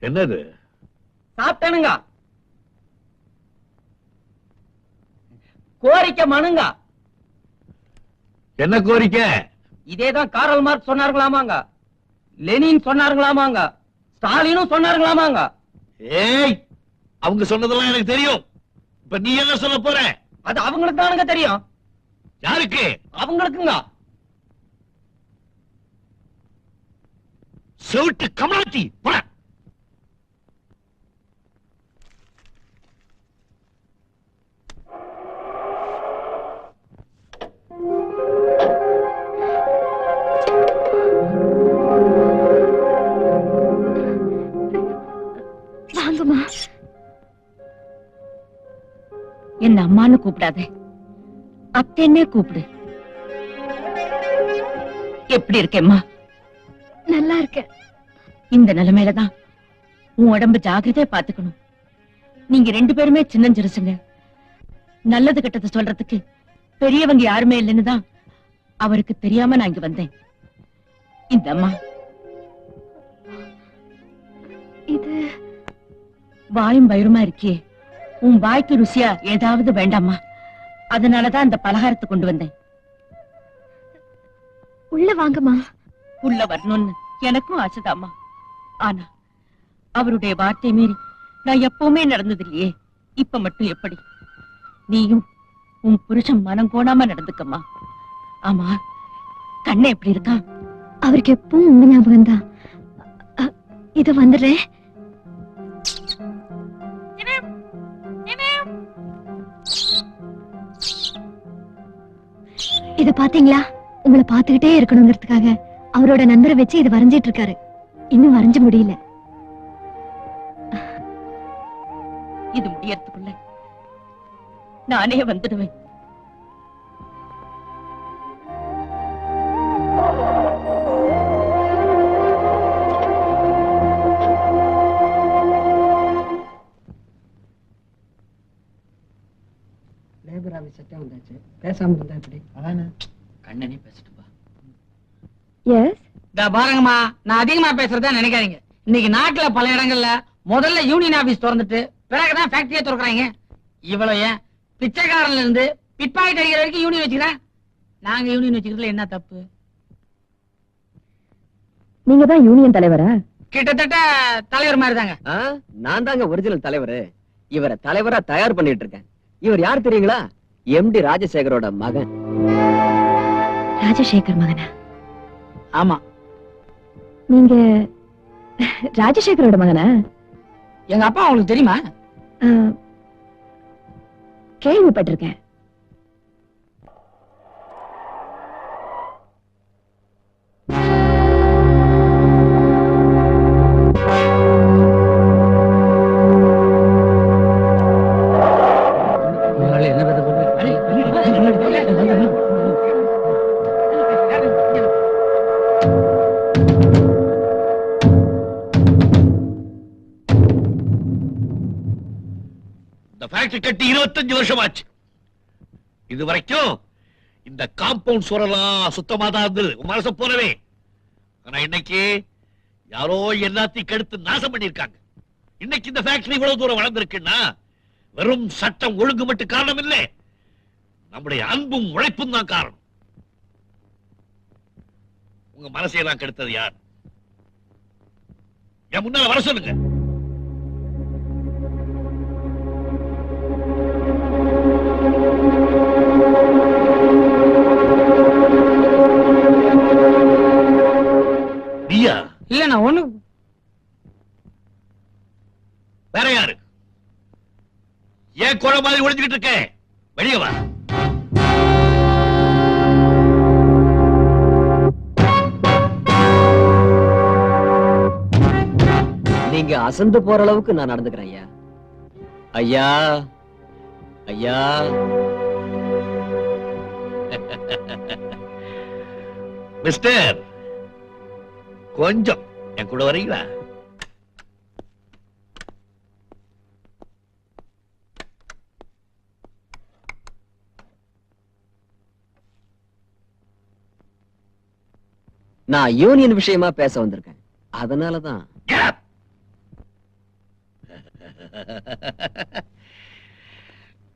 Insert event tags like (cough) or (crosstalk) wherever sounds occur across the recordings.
என்னது? சாப்பிட்டேனுங்க. கோரிக்கை மனுங்க. என்ன கோரிக்கை? இதேதான் காரல் மார்க் சொன்னார்களாமாங்க. லெனின் சொன்னார்களாமாங்க. ஸ்டாலினும் சொன்னார்களாமாங்க. ஏய் அவங்க சொன்னதெல்லாம் எனக்கு தெரியும். இப்ப நீ என்ன சொல்ல போற? அது அவங்களுக்கு தானுங்க தெரியும். யாருக்கு? அவங்களுக்குங்க. செவிட்டு கமலாத்தி போட. அம்மான்னு கூப்பிடாத. அத்தேன்னே கூப்பிடு. எப்படி இருக்கேம்மா? நல்லா இருக்கேன். இந்த நிலைமையில தான் உன் உடம்பு ஜாக்கிரதையா பாத்துக்கணும் நீங்க ரெண்டு பேருமே சின்னஞ்சிறுசுங்க. நல்லது கெட்டது சொல்றதுக்கு பெரியவங்க யாருமே இல்லைன்னு தான் அவருக்கு தெரியாம நான் இங்க வந்தேன். இந்த அம்மா. இது வாயும் வயிறுமா இருக்கியே. உன் வாய்க்கு ருசியா ஏதாவது வேண்டாமா அதனாலதான் இந்த பலகாரத்தை கொண்டு வந்தேன். உள்ள வாங்கம்மா. உள்ள வரணும்னு எனக்கும் ஆசைதாம்மா. ஆனா அவருடைய வார்த்தை மீறி நான் எப்பவுமே நடந்தது இல்லையே இப்ப மட்டும் எப்படி? நீயும் உன் புருஷன் மனம் கோணாம நடந்துக்கம்மா. ஆமா கண்ணை எப்படி இருக்கான் அவருக்கு எப்பவும் உங்க ஞாபகம் தான் இத வந்துடுறேன். இத பாத்தீங்களா உங்களை பாத்துக்கிட்டே இருக்கணுங்கிறதுக்காக அவரோட நண்பரை வச்சு இது வரைஞ்சிட்டு இருக்காரு. இன்னும் வரைஞ்சு முடியல. இது முடியறதுக்குள்ள நானே வந்துடுவேன். லேபர் ஆபீஸ் சட்டம் வந்தாச்சு. பேசாம இருந்தா எப்படி? கண்ணனே பேசிட்டுப்பா எஸ் இந்த பாருங்கம்மா நான் அதிகமா பேசுறதா நினைக்காதீங்க. இன்னைக்கு நாட்டுல பல இடங்கள்ல முதல்ல யூனியன் ஆபீஸ் திறந்துட்டு பிறகுதான் ஃபேக்டரியே திறக்கறாங்க. இவ்வளவு ஏன் பிச்சைக்காரன்ல இருந்து பிட்பாக்கெட் அடிக்கிற வரைக்கும் யூனியன் வச்சுக்கிறேன் நாங்க யூனியன் வச்சுக்கிறதுல என்ன தப்பு? நீங்க தான் யூனியன் தலைவரா? கிட்டத்தட்ட தலைவர் மாதிரி தாங்க நான் தாங்க ஒரிஜினல் தலைவரு. இவரை தலைவரா தயார் பண்ணிட்டு இருக்கேன். இவர் யார் தெரியுங்களா? எம்டி ராஜசேகரோட மகன். ராஜசேகர் மகனா? ஆமா. நீங்க ராஜசேகரோட மகனா? எங்க அப்பா உங்களுக்கு தெரியுமா? கேள்விப்பட்டிருக்கேன். இந்த ஃபேக்டரி கட்டி இருபத்தஞ்சு வருஷம் ஆச்சு இது வரைக்கும் இந்த காம்பவுண்ட் சுவரெல்லாம் சுத்தமா தான் இருந்தது. உன் போலவே. ஆனா இன்னைக்கு யாரோ எல்லாத்தையும் கெடுத்து நாசம் பண்ணிருக்காங்க இன்னைக்கு இந்த ஃபேக்டரி இவ்வளவு தூரம் வளர்ந்துருக்குன்னா வெறும் சட்டம் ஒழுங்கு மட்டும் காரணம் இல்லை. நம்முடைய அன்பும் உழைப்பும் தான் காரணம். உங்க மனசையெல்லாம் கெடுத்தது யார்? என் முன்னால வர சொல்லுங்க. நான் ஒண்ணு வேற யாரு? ஏன் குறை மாதிரி ஒளிஞ்சுக்கிட்டு இருக்க? வெளியே வா. நீங்க அசந்து போற அளவுக்கு நான் நடந்துக்கிறேன் ஐயா. ஐயா. ஐயா. மிஸ்டர் கொஞ்சம் என் கூட வரீங்களா? நான் யூனியன் விஷயமா பேச வந்திருக்கேன். அதனாலதான்.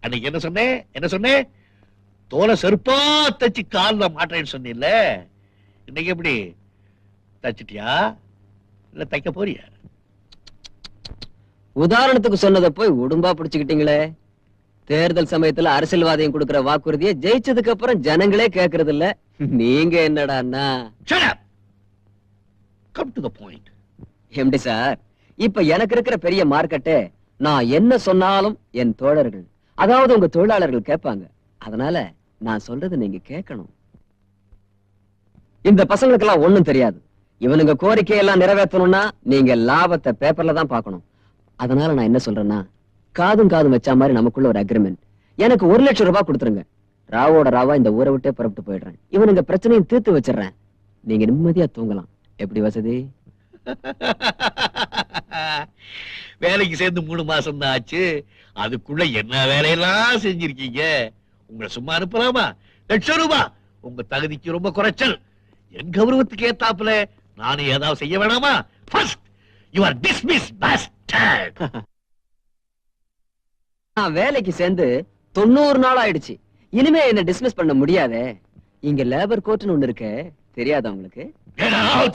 அன்னைக்கு என்ன சொன்னேன்? என்ன சொன்னேன்? தோலை செருப்பா தச்சு கால்ல மாட்டேன்னு சொன்னீல்ல இன்னைக்கு எப்படி? தச்சிட்டியா? இல்ல தைக்க போறியா? உதாரணத்துக்கு சொன்னதை போய் உடும்பா பிடிச்சுக்கிட்டீங்களே. தேர்தல் சமயத்துல அரசியல்வாதியம் கொடுக்கிற வாக்குறுதியை ஜெயிச்சதுக்கு அப்புறம் ஜனங்களே கேக்குறது இல்ல நீங்க என்னடான்னா! Come to the point. MD sir இப்ப எனக்கு இருக்கிற பெரிய மார்க்கெட்டே நான் என்ன சொன்னாலும் என் தோழர்கள் அதாவது உங்க தொழிலாளர்கள் கேட்பாங்க. அதனால நான் சொல்றது நீங்க கேட்கணும். இந்த பசங்களுக்கெல்லாம் ஒண்ணும் தெரியாது. இவனுங்க கோரிக்கையெல்லாம் நிறைவேற்றணும்னா நீங்க லாபத்தை பேப்பர்ல தான் பார்க்கணும். அதனால நான் என்ன சொல்றேன்னா காதும் காதும் வச்சா மாதிரி நமக்குள்ள ஒரு அக்ரிமெண்ட் எனக்கு ஒரு லட்சம் ரூபாய் கொடுத்துருங்க. ராவோட ராவா இந்த ஊரை விட்டே புறப்பட்டு போயிடுறேன். இவனுங்க பிரச்சனையும் தீர்த்து வச்சிடறேன். நீங்க நிம்மதியா தூங்கலாம். எப்படி வசதி? (laughs) வேலைக்கு சேர்ந்து மூணு மாசம் தான் ஆச்சு. அதுக்குள்ள என்ன வேலையெல்லாம் செஞ்சிருக்கீங்க? உங்களை சும்மா அனுப்பலாமா? லட்சம் ரூபாய். உங்க தகுதிக்கு ரொம்ப குறைச்சல். என் கௌரவத்துக்கு ஏத்தாப்புல நானும் ஏதாவது செய்ய வேணாமா? First you are dismiss bastard நான் வேலைக்கு சேர்ந்து தொண்ணூறு நாள் ஆயிடுச்சு. இனிமே என்ன டிஸ்மிஸ் பண்ண முடியாதே. இங்க லேபர் கோர்ட்னு ஒண்ணு இருக்கு. தெரியாதா உங்களுக்கு? Get out!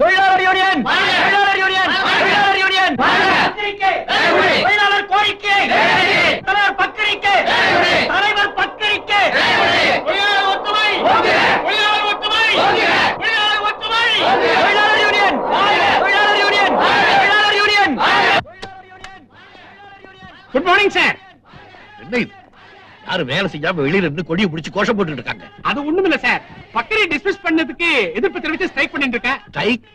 தொழிலாளர் யூனியன் தொழிலாளர் யூனியன் தொழிலாளர் யூனியன் கோரிக்கை தலைவர் பத்திரிக்கை தலைவர் பத்திரிக்கை தொழிலாளர் ஒத்துமை தொழிலாளர் ஒத்துமை தொழிலாளர் ஒத்துமை தொழிலாளர் யூனியன் தொழிலாளர் யூனியன் தொழிலாளர் யூனியன் குட் மார்னிங் சார் என்ன இது? வேலை செய்யாம வெளியில இருந்து கொடியை பிடிச்சு கோஷம் போட்டுட்டு இருக்காங்க? அது ஒண்ணுமில்ல சார் பக்கரை டிஸ்மிஸ் பண்ணதுக்கு எதிர்ப்பு தெரிவித்து ஸ்ட்ரைக் பண்ணிட்டு இருக்கேன். ஸ்ட்ரைக்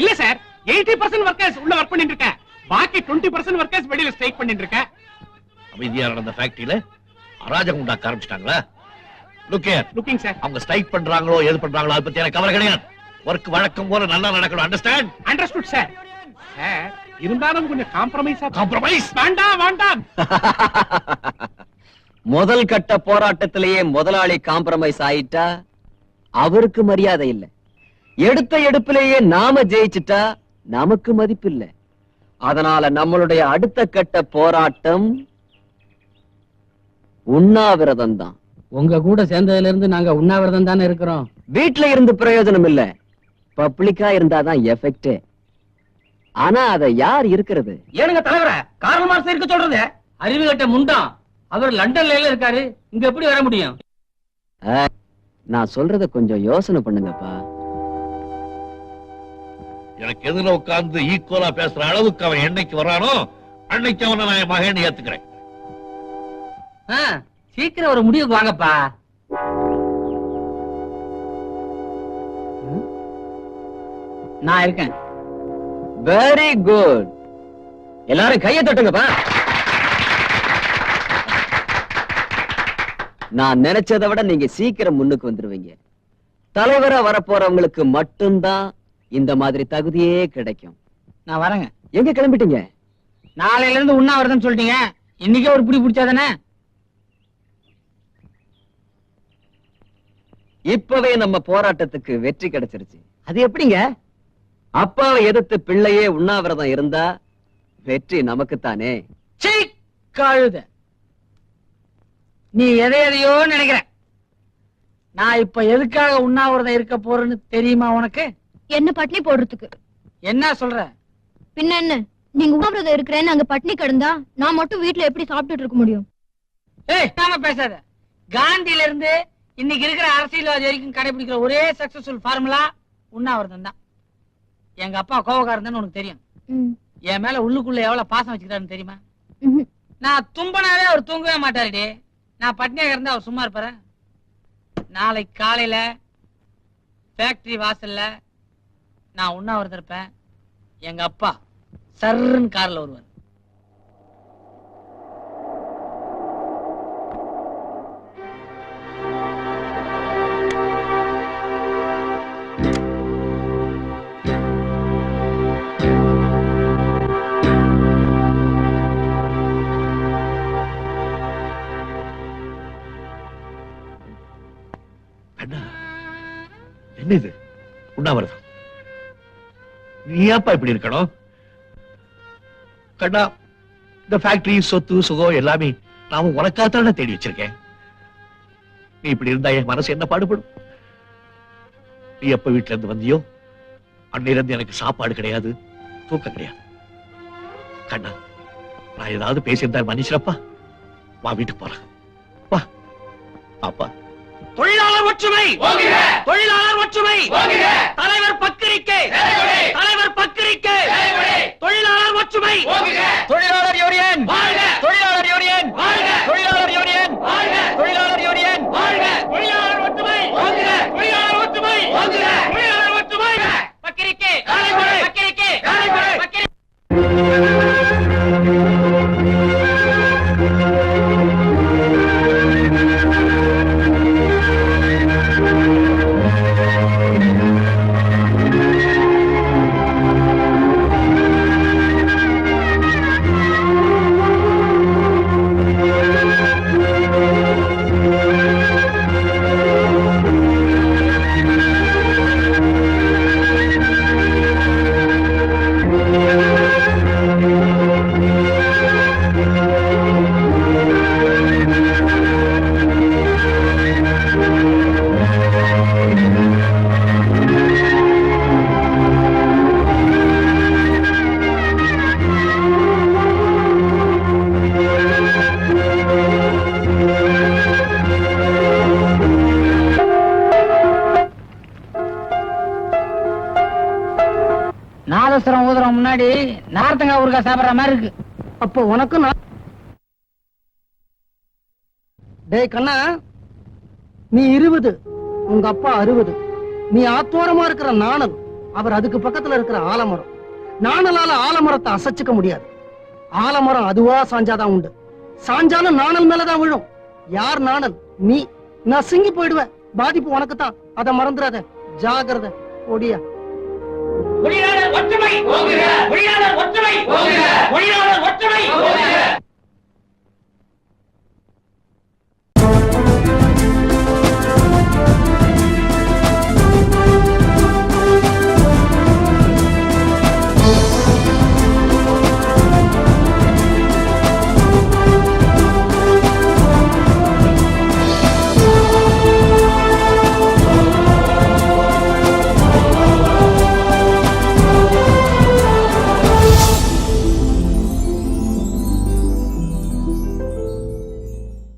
இல்ல சார் எயிட்டி பர்சன்ட் ஒர்க்கர்ஸ் உள்ள ஒர்க் பண்ணிட்டு இருக்கேன். பாக்கி டுவெண்ட்டி பர்சன்ட் ஒர்க்கர்ஸ் வெளியில ஸ்ட்ரைக் பண்ணிட்டு இருக்கேன். அமைதியா நடந்த ஃபேக்டரியில அராஜகம் உண்டாக்க ஆரம்பிச்சிட்டாங்களா? லுக் லுக்கிங் சார் அவங்க ஸ்ட்ரைக் பண்றாங்களோ எது பண்றாங்களோ அதை பத்தி எனக்கு கவலை கிடையாது. ஒர்க் வழக்கம் போல நல்லா நடக்கணும். அண்டர்ஸ்டாண்ட் அண்டர்ஸ்டுட் சார் சார் இருந்தாலும் கொஞ்சம் காம்ப்ரமைஸா காம்ப்ரமைஸ் வேண்டாம் வேண்டாம். (laughs) முதல் கட்ட போராட்டத்திலேயே முதலாளி காம்ப்ரமைஸ் ஆயிட்டா? அவருக்கு மரியாதை இல்ல. எடுத்த எடுப்பிலேயே நாம ஜெயிச்சிட்டா? நமக்கு மதிப்பு இல்ல. அதனால நம்மளுடைய அடுத்த கட்ட போராட்டம் உண்ணாவிரதம் தான். உங்க கூட சேர்ந்ததுல இருந்து நாங்க உண்ணாவிரதம் தானே இருக்கிறோம். வீட்ல இருந்து பிரயோஜனம் இல்ல. பப்ளிக்கா இருந்தாதான் எஃபெக்ட் ஆனா அத யார் இருக்கிறது? ஏனுங்க தலைவர காரணமா இருக்க சொல்றது? அறிவு கட்ட முண்டம் அவர் லண்டன்ல எல்லாம் இருக்காரு. இங்க எப்படி வர முடியும்? நான் சொல்றத கொஞ்சம் யோசனை பண்ணுங்கப்பா. எனக்கு எதிர உட்கார்ந்து ஈக்குவலா பேசுற அளவுக்கு அவன் என்னைக்கு வரானோ அன்னைக்கு அவனை நான் என் மகன் ஏத்துக்கிறேன். ஆ, சீக்கிரம் ஒரு முடிவுக்கு வாங்கப்பா? நான் இருக்கேன். வெரி குட் எல்லாரும் கையை தட்டுங்கப்பா நான் நினைச்சதை விட நீங்க சீக்கிரம் முன்னுக்கு வந்துருவீங்க. தலைவரா வரப்போறவங்களுக்கு மட்டும்தான் இந்த மாதிரி தகுதியே கிடைக்கும். நான் வரேங்க. எங்க கிளம்பிட்டீங்க? நாளையில இருந்து உண்ணாவிரதம் சொல்லிட்டீங்க. இன்னைக்கே ஒரு பிடி பிடிச்சாதானே இப்பவே நம்ம போராட்டத்துக்கு வெற்றி கிடைச்சிருச்சு. அது எப்படிங்க? அப்பாவை எதிர்த்து பிள்ளையே உண்ணாவிரதம் இருந்தா வெற்றி நமக்குத்தானே? கழுத. நீ எதை எதையோ நினைக்கிற. நான் இப்ப எதுக்காக உண்ணாவிரதம் இருக்க போறேன்னு தெரியுமா உனக்கு? என்ன பட்னி போடுறதுக்கு? என்ன சொல்ற? பின்ன என்ன? நீங்க உண்ணாவிரதம் இருக்கிறேன்னு அங்க பட்னி கிடந்தா நான் மட்டும் வீட்ல எப்படி சாப்பிட்டுட்டு இருக்க முடியும்? ஏய் நாம பேசாத. காந்தியில இருந்து இன்னைக்கு இருக்கிற அரசியல்வாதி வரைக்கும் கடைபிடிக்கிற ஒரே சக்சஸ்ஃபுல் ஃபார்முலா உண்ணாவிரதம் தான் எங்க அப்பா கோவக்காரன் உனக்கு தெரியும்? என் மேல உள்ளுக்குள்ள எவ்வளவு பாசம் வச்சுக்கிறாருன்னு தெரியுமா. நான் தும்பனாவே அவர் தூங்கவே மாட்டாருடி. நான் பட்னியாக இருந்தா அவர் சும்மா இருப்பாரு? நாளைக்கு காலையில ஃபேக்டரி வாசல்ல நான் உண்ணாவிரதம் இருப்பேன். எங்க அப்பா சர்ன்னு கார்ல வருவார். உண்ணாவிரதம் நீ ஏப்பா இப்படி இருக்கணும்? கண்ணா இந்த ஃபேக்டரி சொத்து சுகம் எல்லாமே நான் உனக்காகத்தானே தேடி வச்சிருக்கேன். நீ இப்படி இருந்தா என் மனசு என்ன பாடுபடும்? நீ எப்ப வீட்டுல இருந்து வந்தியோ அன்னையில இருந்து எனக்கு சாப்பாடு கிடையாது தூக்கம் கிடையாது. கண்ணா நான் ஏதாவது பேசியிருந்தா மன்னிச்சிடப்பா. வா வீட்டுக்கு போறேன் வா. அப்பா. தொழிலாளர் ஒற்றுமை! தொழிலாளர் முன்னாடி நார்த்தங்காய் ஊறுகாய் சாப்பிடுற மாதிரி இருக்கு. அப்போ உனக்கும் நான் டேய் கண்ணா நீ இருபது உங்க அப்பா அறுபது. நீ ஆத்தோரமா இருக்கிற நாணல் அவர் அதுக்கு பக்கத்துல இருக்கிற ஆலமரம். நாணலால ஆலமரத்தை அசைச்சுக்க முடியாது. ஆலமரம் அதுவா சாஞ்சாதான் உண்டு. சாஞ்சாலும் நாணல் மேலதான் விழும். யார் நாணல்? நீ. நான் சிங்கி போயிடுவேன். பாதிப்பு உனக்கு தான் அதை மறந்துடாத ஜாகிரத. ஒடியா தொழிலாளர் ஒற்றுமை. ஒற்றுமை. ஒற்றுமை